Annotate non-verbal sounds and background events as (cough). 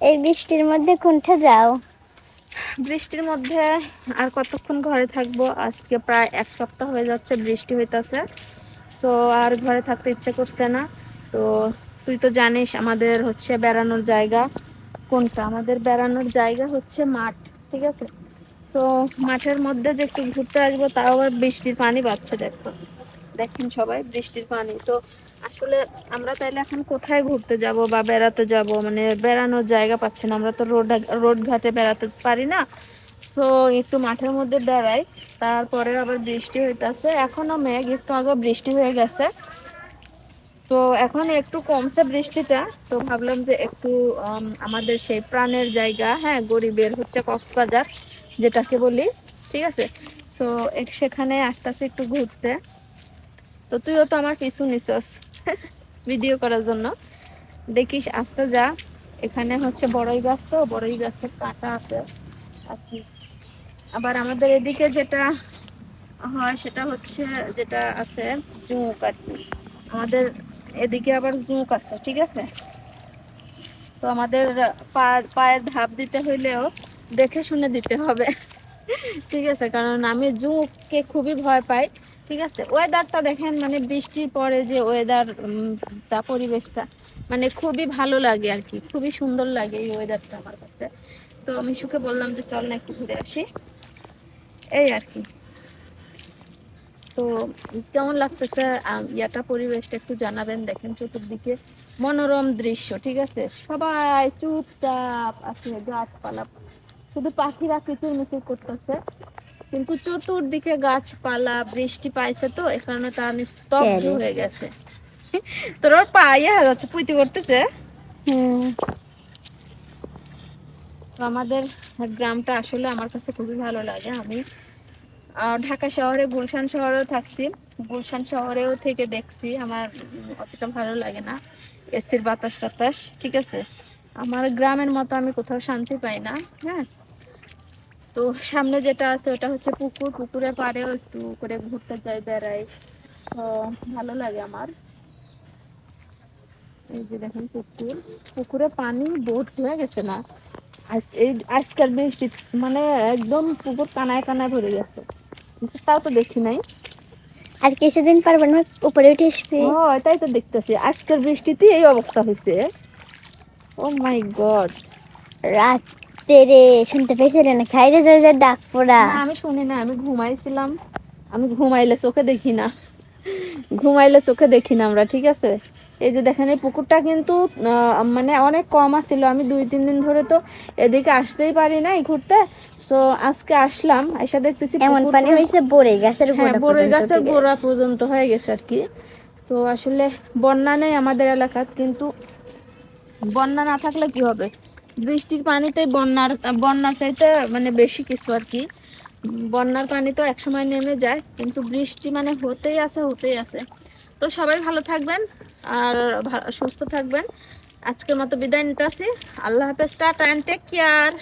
এই বৃষ্টির মধ্যে কোনটা যাও? বৃষ্টির মধ্যে আর কতক্ষণ ঘরে থাকব? আজকে প্রায় এক সপ্তাহ হয়ে যাচ্ছে বৃষ্টি হইতেছে। সো আর ঘরে থাকতে ইচ্ছে করছে না। তো তুই তো জানিস আমাদের হচ্ছে বেড়ানোর জায়গা। কোনটা? আমাদের বেড়ানোর জায়গা হচ্ছে মাঠ, ঠিক আছে? তো মাঠের মধ্যে যে একটু ঘুরতে আসব, তাও আবার বৃষ্টির পানি বাচ্ছে দেখো। দেখেন সবাই বৃষ্টির পানি। তো আসলে আমরা তাইলে এখন কোথায় ঘুরতে যাব বা বেড়াতে যাব? মানে বেড়ানোর জায়গা পাচ্ছি না। আমরা তো রোড রোড ঘাটে বেড়াতে পারি না। তো একটু মাঠের মধ্যে বেড়াই। তারপরে আবার বৃষ্টি হইতাছে। এখনও মেঘ, একটু আগে বৃষ্টি হয়ে গেছে। তো এখন একটু কমছে বৃষ্টিটা। তো ভাবলাম যে একটু আমাদের সেই প্রাণের জায়গা হ্যাঁ গরিবের হচ্ছে কক্সবাজার, যেটাকে বলি, ঠিক আছে? তো সেখানে আসতেছে একটু ঘুরতে। তো তুইও তো আমার পিছু নিছস ভিডিও করার জন্য। দেখিস, আসতে যা। এখানে হচ্ছে বড়ই গাছ তো, বড়ই গাছের কাঁটা আছে। আবার আমাদের এদিকে যেটা হয়, সেটা হচ্ছে যেটা আছে জুঁক আর আমাদের এদিকে আবার জুঁক আছে, ঠিক আছে? তো আমাদের পা, পায়ের ধাপ দিতে হইলেও দেখে শুনে দিতে হবে। ঠিক আছে? কারণ আমি জুঁককে খুবই ভয় পাই। ঠিক আছে? ওয়েদারটা দেখেন মানে বৃষ্টির পরে যে ওয়েদার তা পরিবেশটা মানে খুবই ভালো লাগে আর কি। খুবই সুন্দর লাগে এই ওয়েদারটা আমার কাছে। তো আমি সুখে বললাম যে চল না একটু ঘুরে আসি। এই আর কি। তো কেমন লাগতেছে ইয়াটা পরিবেশটা একটু জানাবেন, দেখেন চতুর্দিকে মনোরম দৃশ্য, ঠিক আছে? সবাই চুপচাপ আছে গাছপালা, শুধু পাখিরা কিচির মিচির করতেছে। কিন্তু চতুর্দিকে গাছপালা বৃষ্টি পাইছে তো এ কারণে তার স্তব্ধ হয়ে গেছে। (laughs) তোর ওর পা ইয়ে যাচ্ছে পুঁতি করতেছে আমাদের গ্রামটা আসলে আমার কাছে খুবই ভালো লাগে। আমি ঢাকা শহরে গুলশান শহরেও থাকছি। গুলশান শহরেও থেকে দেখছি আমার অতটা ভালো লাগে না। এসির বাতাস টাতাস ঠিক আছে? আমার গ্রামের মতো আমি কোথাও শান্তি পাই না হ্যাঁ? তো সামনে যেটা আছে ওটা হচ্ছে পুকুর। পুকুরের পাড়েও একটু করে ঘুরতে যাই বেড়াই। ভালো লাগে আমার। এই যে দেখেন পুকুর। পুকুরে পানি বোট হয়ে গেছে না? এই আজকাল বৃষ্টি মানে একদম পুকুর কানায় কানায় ভরে গেছে। তাও তো দেখি নাই। আর কিছুদিন পর মনে হয় উপরে উঠে আসবে। ও তাই তো দেখতেছি। আজকের বৃষ্টিতে এই অবস্থা হয়েছে। ও মাই গড রাতে রে শুনতে পেয়েছিলে না খাইরে জোরে ডাক পড়া। আমি শুনি না আমি ঘুমাইছিলাম। আমি ঘুমাইলে চোখে দেখি না। ঘুমাইলে চোখে দেখি না আমরা ঠিক আছে? এই যে দেখেন এই পুকুরটা কিন্তু মানে অনেক কম আছিল। আমি দুই তিন দিন ধরে তো এদিকে আসতেই পারি নাই ঘুরতে। সো আজকে আসলাম এসে দেখতেছি এমন পানি হয়েছে গাছের হ্যাঁ গোড়া বড়ই পর্যন্ত গাছের গোড়া পর্যন্ত হয়ে গেছে আর কি। তো আসলে বন্যা নেই আমাদের এলাকাত কিন্তু বন্যা না থাকলে কি হবে? বৃষ্টির পানিতে বন্যার বন্যার চাইতে মানে বেশি কিছু আর কি। বন্যার পানি তো একসময় নেমে যায়, কিন্তু বৃষ্টি মানে হতেই আছে হতেই আছে। তো সবাই ভালো থাকবেন আর সুস্থ থাকবেন। আজকের মতো বিদায় নিতে আসি আল্লাহ হাফেজ, টাটা অ্যান্ড টেক কেয়ার